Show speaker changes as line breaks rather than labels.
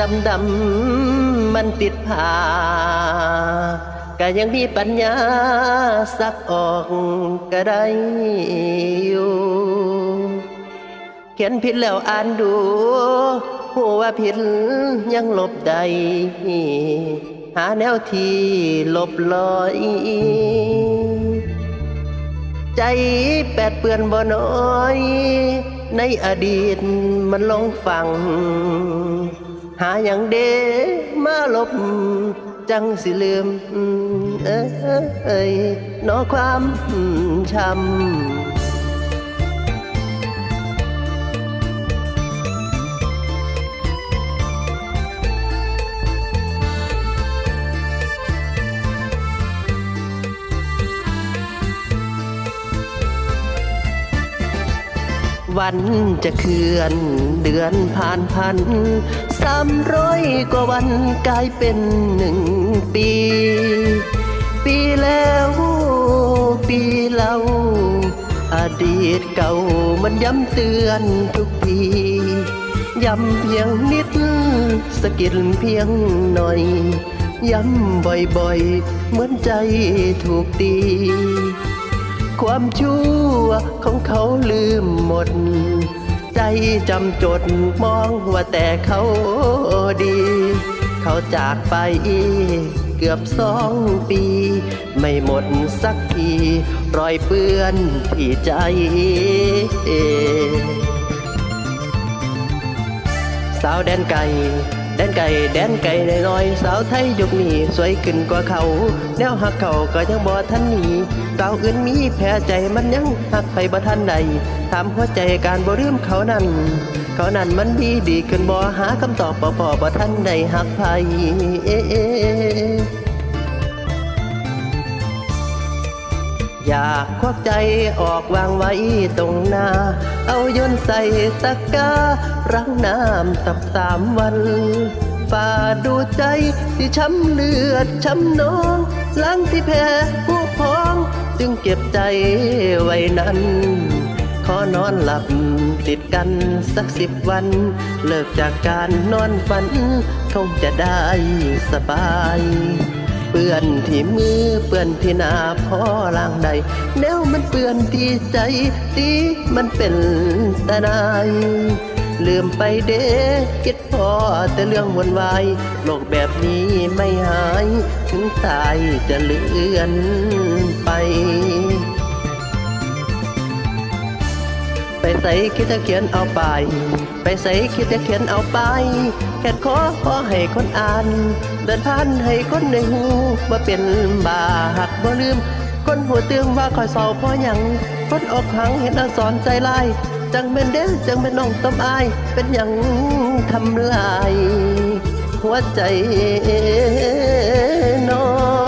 ดำดำมันติดผ้าก็ยังมีปัญญาสักออกก็ได้อยู่เขียนผิดแล้วอ่านดูหัว่าผิดยังลบได้หาแนวที่ลบลอย ใจแปดเปื้อนบ่น้อย ในอดีตมันลงฟัง หาอย่างเดมาลบ จังสิลืม เอ้ยเอ้ยนอความช้ำ วันจะเคลื่อนเดือนผ่านพันสามร้อยกว่าวันกลายเป็นหนึ่งปี ปีแล้วปีเล่าอดีตเก่ามันย้ำเตือนทุกทีย้ำเพียงนิดสะกิดเพียงหน่อย ย้ำบ่อยๆ เหมือนใจถูกตี ความชั่วของเขาลืมหมด ใจจำจดมองว่าแต่เขาดี เขาจากไปเกือบสองปี ไม่หมดสักทีรอยเปื้อนที่ใจสาวแดนไก่ แดนไก่แดนไก่น้อยสาวไทยยุคนี้สวยขึ้นกว่าเขา แนวหักเขาก็ยังบ่ทันหนีสาวอื่นมีแพ้ใจมันยังหักไปบ่ทันใดถามหัวใจการบ่ลืมเขานั้น เขานั้นมันดีดีขึ้นบ่หาคำตอบบ่พอบ่ทันใดหักไผ อยากควักใจออกวางไว้ตรงหน้า เอายนใส่ตะกร้ารังน้ำตับสามวันฝ่าดูใจที่ช้ำเลือดช้ำนองล้างที่แพ้ผู้พอง จึงเก็บใจไว้นั้น ขอนอนหลับติดกันสักสิบวัน เลิกจากการนอนฝัน คงจะได้สบาย เปื้อนที่มือเปื้อนที่หน้าพ่อล่างใดแนวมันเปื้อนที่ใจตีมันเป็นตาหนายลืมไปเด้คิดพอแต่เรื่องวนวายโลกแบบนี้ไม่หาย ถึงตายจะเลื่อนไป ไปใส่คิดจะเขียนเอาไป ไปใส่คิดจะเขียนเอาไปแค่ขอขอให้คนอ่าน เดินผ่านให้คนในหูว่าเป็นบาหักบ่ลืม คนหัวเตืองว่าคอยเศร้าเพราะยังคนอกหังเห็นอักษรใจลายจังเป็นเด้จังเป็นน้องต้มอาย เป็นหยังทำลาย หัวใจน้อง